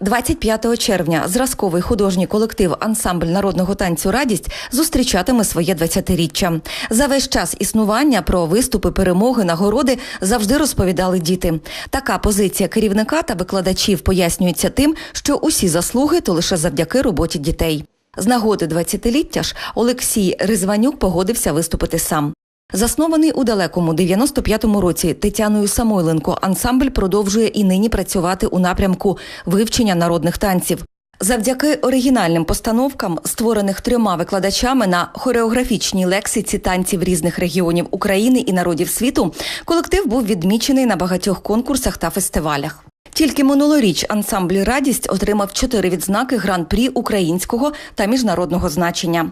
25 червня зразковий художній колектив Ансамбль народного танцю Радість зустрічатиме своє 20-річчя. За весь час існування про виступи, перемоги, нагороди завжди розповідали діти. Така позиція керівника та викладачів пояснюється тим, що усі заслуги то лише завдяки роботі дітей. З нагоди 20-ліття ж Олексій Ризванюк погодився виступити сам. Заснований у далекому 95-му році Тетяною Самойленко, ансамбль продовжує і нині працювати у напрямку вивчення народних танців. Завдяки оригінальним постановкам, створених трьома викладачами на хореографічній лексиці танців різних регіонів України і народів світу, колектив був відмічений на багатьох конкурсах та фестивалях. Тільки минулоріч ансамбль Радість отримав чотири відзнаки гран-прі українського та міжнародного значення.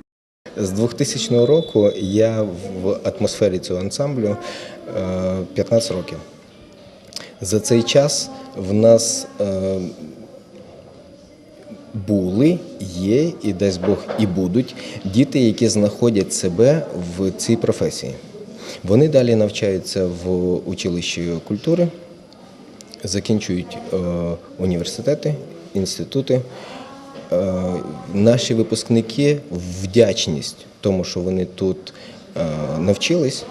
З 2000 року я в атмосфері цього ансамблю е, 15 років. За цей час в нас е, були, є і дасть Бог і будуть діти, які знаходять себе в цій професії. Вони далі навчаються в училищі культури, закінчують е, університети, інститути. Е, Наші випускники вдячність тому, що вони тут е, навчились,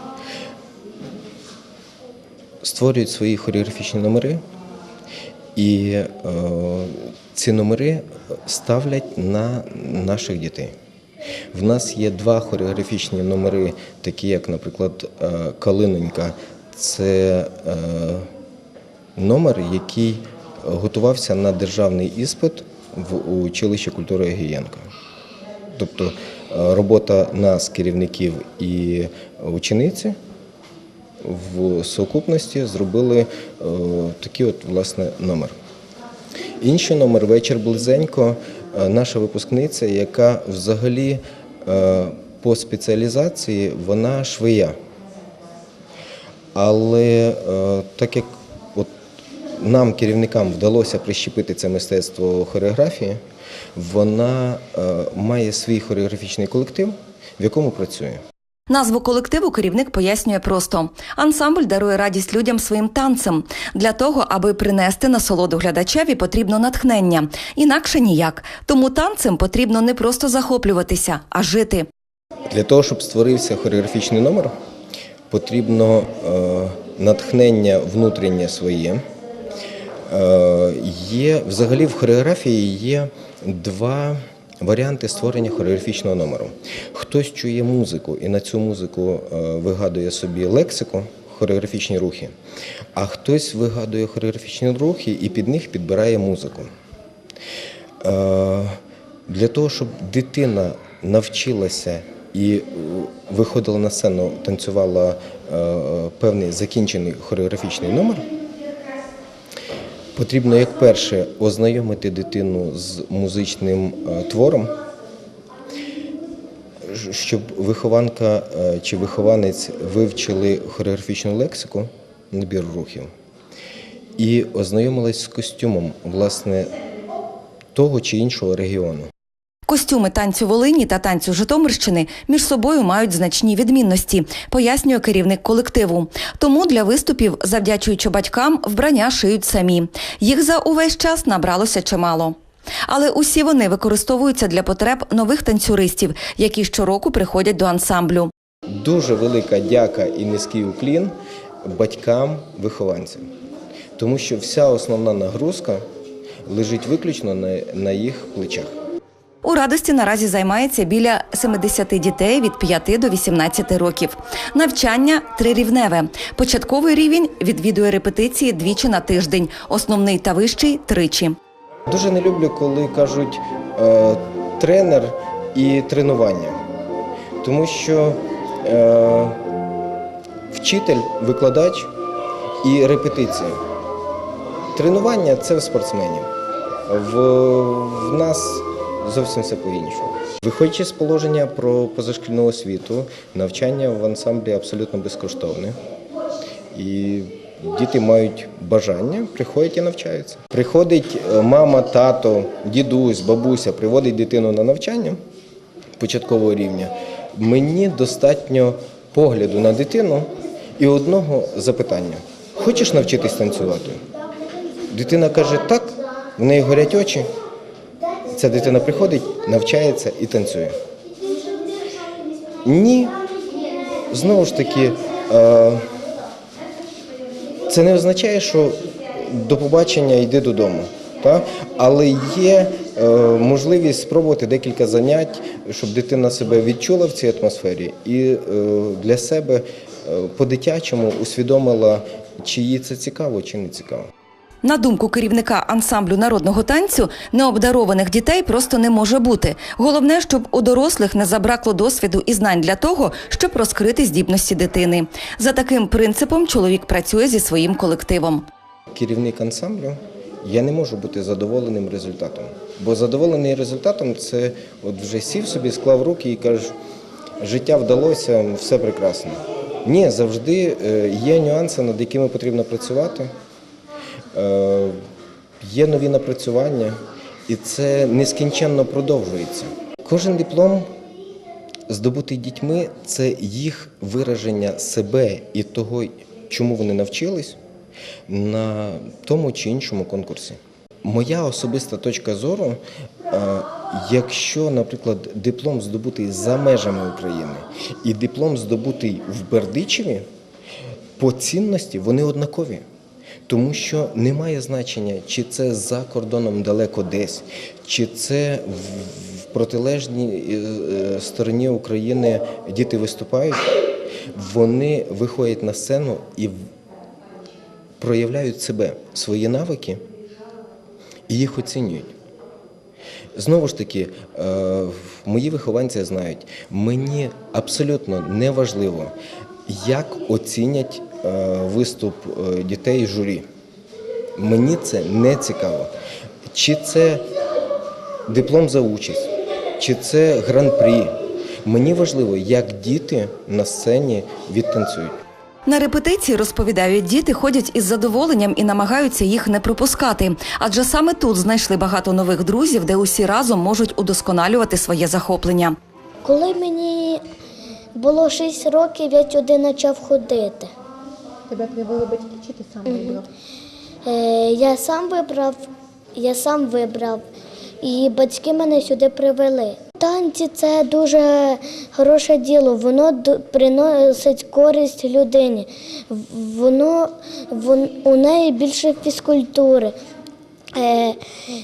створюють свої хореографічні номери, і е, ці номери ставлять на наших дітей. В нас є два хореографічні номери, такі як, наприклад, Калинонька. Це номер, який готувався на державний іспит в училищі культури Гієнка. Тобто е, робота нас, керівників і учениці, в сукупності зробили е, такий от власне номер. Інший номер вечір близенько. е, Наша випускниця, яка взагалі по спеціалізації вона швея. Але так як нам, керівникам, вдалося прищепити це мистецтво хореографії, вона е, має свій хореографічний колектив, в якому працює. Назву колективу керівник пояснює просто: ансамбль дарує радість людям своїм танцем. Для того, аби принести насолоду глядачеві, потрібно натхнення. Інакше ніяк. Тому танцем потрібно не просто захоплюватися, а жити. Для того, щоб створився хореографічний номер, потрібно е, натхнення внутрішнє своє. Е, є, взагалі в хореографії є два варіанти створення хореографічного номеру. Хтось чує музику і на цю музику е, вигадує собі лексику, хореографічні рухи, а хтось вигадує хореографічні рухи і під них підбирає музику. Е, Для того, щоб дитина навчилася і виходила на сцену, танцювала певний закінчений хореографічний номер, потрібно як перше ознайомити дитину з музичним е, твором, щоб вихованка е, чи вихованець вивчили хореографічну лексику, набір рухів, і ознайомились з костюмом власне того чи іншого регіону. Костюми танцю Волині та танцю Житомирщини між собою мають значні відмінності, пояснює керівник колективу. Тому для виступів, завдячуючи батькам, вбрання шиють самі. Їх за увесь час набралося чимало. Але усі вони використовуються для потреб нових танцюристів, які щороку приходять до ансамблю. Дуже велика дяка і низький уклін батькам вихованцям, тому що вся основна нагрузка лежить виключно на, їх плечах. У радості наразі займається біля 70 дітей від 5 до 18 років. Навчання трирівневе. Початковий рівень відвідує репетиції двічі на тиждень, основний та вищий тричі. Дуже не люблю, коли кажуть е, тренер і тренування, тому що е, вчитель, викладач і репетиція. Тренування це в спортсменів. В, в нас зовсім все по-іншому. Виходячи з положення про позашкільну освіту, навчання в ансамблі абсолютно безкоштовне. І діти мають бажання, приходять і навчаються. Приходить е, мама, тато, дідусь, бабуся, приводить дитину на навчання початкового рівня. Мені достатньо погляду на дитину і одного запитання: хочеш навчитись танцювати? Дитина каже так, в неї горять очі. Ця дитина приходить, навчається і танцює. Ні, знову ж таки, е, це не означає, що до побачення йди додому. Та? Але є е, можливість спробувати декілька занять, щоб дитина себе відчула в цій атмосфері і е, для себе по-дитячому усвідомила, чи їй це цікаво, чи не цікаво. На думку керівника ансамблю народного танцю, необдарованих дітей просто не може бути. Головне, щоб у дорослих не забракло досвіду і знань для того, щоб розкрити здібності дитини. За таким принципом чоловік працює зі своїм колективом. керівник ансамблю, я не можу бути задоволеним результатом. Бо задоволений результатом це от вже сів собі, склав руки і кажеш, життя вдалося, все прекрасно. Ні, завжди е, є нюанси, над якими потрібно працювати. Е, Є нові напрацювання, і це нескінченно продовжується. Кожен диплом здобутий дітьми це їх вираження себе і того, чому вони навчились на тому чи іншому конкурсі. Моя особиста точка зору, е, якщо, наприклад, диплом здобутий за межами України і диплом здобутий в Бердичеві, по цінності вони однакові. Тому що немає значення, чи це за кордоном далеко десь, чи це в- протилежній е, е, стороні України діти виступають, вони виходять на сцену і проявляють себе, свої навики і їх оцінюють. Знову ж таки, е, мої вихованці знають, мені абсолютно не важливо, як оцінять виступ е, дітей журі. Мені це не цікаво. Чи це диплом за участь, чи це гран-прі. Мені важливо, як діти на сцені відтанцюють. На репетиції розповідають, діти ходять із задоволенням і намагаються їх не пропускати. Адже саме тут знайшли багато нових друзів, де усі разом можуть удосконалювати своє захоплення. Коли мені було 6 років, я туди почав ходити. Тебе привели батьки, чи ти сам вибрав? Е, я сам вибрав, я сам вибрав, і батьки мене сюди привели. Танці це дуже хороше діло, воно приносить користь людині. Воно, вон, у неї більше фізкультури. Е,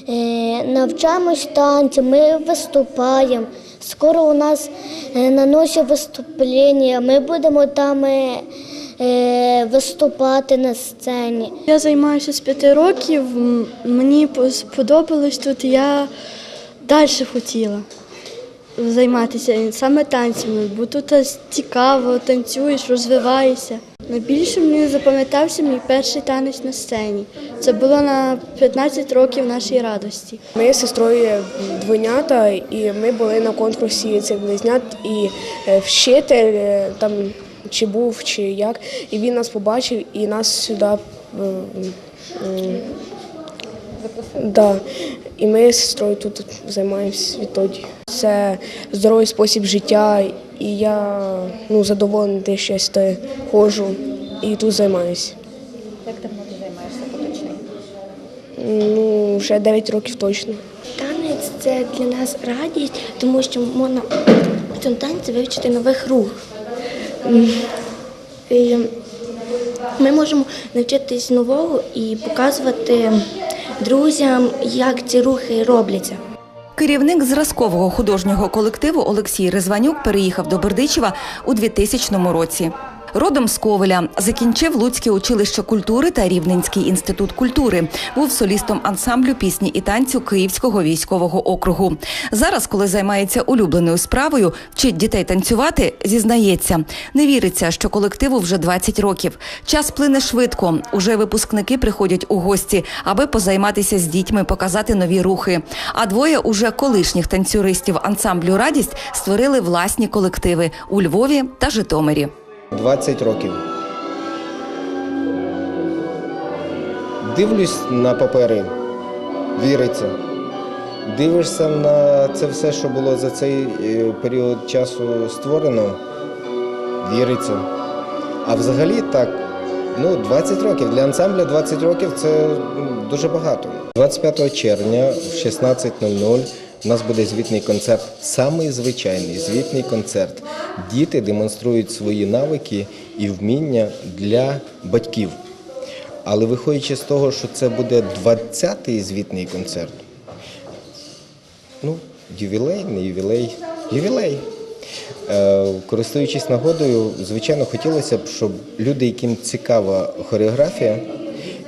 е, навчаємось танці, ми виступаємо. Скоро у нас е, на носі виступлення, ми будемо там е, е, виступати на сцені. Я займаюся з п'яти років. Мені сподобалось тут. Я далі хотіла займатися саме танцями, бо тут цікаво, танцюєш, розвиваєшся. Найбільше мені запам'ятався мій перший танець на сцені. Це було на 15 років нашій радості. Ми з сестрою двойнята, і ми були на конкурсі цих близнят, і е, вчитель е, там чи був, чи як, і він нас побачив і нас сюди. е, Да. І ми з сестрою тут займаємося відтоді. Це здоровий спосіб життя, і я ну, задоволений, те, що я сюди ходжу і тут займаюся. Як давно ти займаєшся поточний? Ну, вже 9 років точно. Танець це для нас радість, тому що можна в цьому танці вивчити нових рух. Ми можемо навчитись нового і показувати друзям, як ці рухи робляться. Керівник зразкового художнього колективу Олексій Резванюк переїхав до Бердичева у 2000 році. Родом з Ковеля закінчив Луцьке училище культури та Рівненський інститут культури. Був солістом ансамблю пісні і танцю Київського військового округу. Зараз, коли займається улюбленою справою, вчить дітей танцювати, зізнається. Не віриться, що колективу вже 20 років. Час плине швидко. Уже випускники приходять у гості, аби позайматися з дітьми, показати нові рухи. А двоє уже колишніх танцюристів ансамблю Радість створили власні колективи у Львові та Житомирі. 20 років. Дивлюсь на папери, віриться. Дивишся на це все, що було за цей е, період часу створено, віриться. А взагалі так, Ну, 20 років. Для ансамбля 20 років це дуже багато. 25 червня в 16.00 у нас буде звітний концерт, самий звичайний звітний концерт. Діти демонструють свої навики і вміння для батьків. Але виходячи з того, що це буде 20-й звітний концерт, ну, ювілей, не ювілей, ювілей. Е, користуючись нагодою, звичайно, хотілося б, щоб люди, яким цікава хореографія,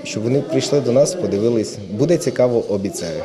щоб вони прийшли до нас, подивились. Буде цікаво, обіцяю.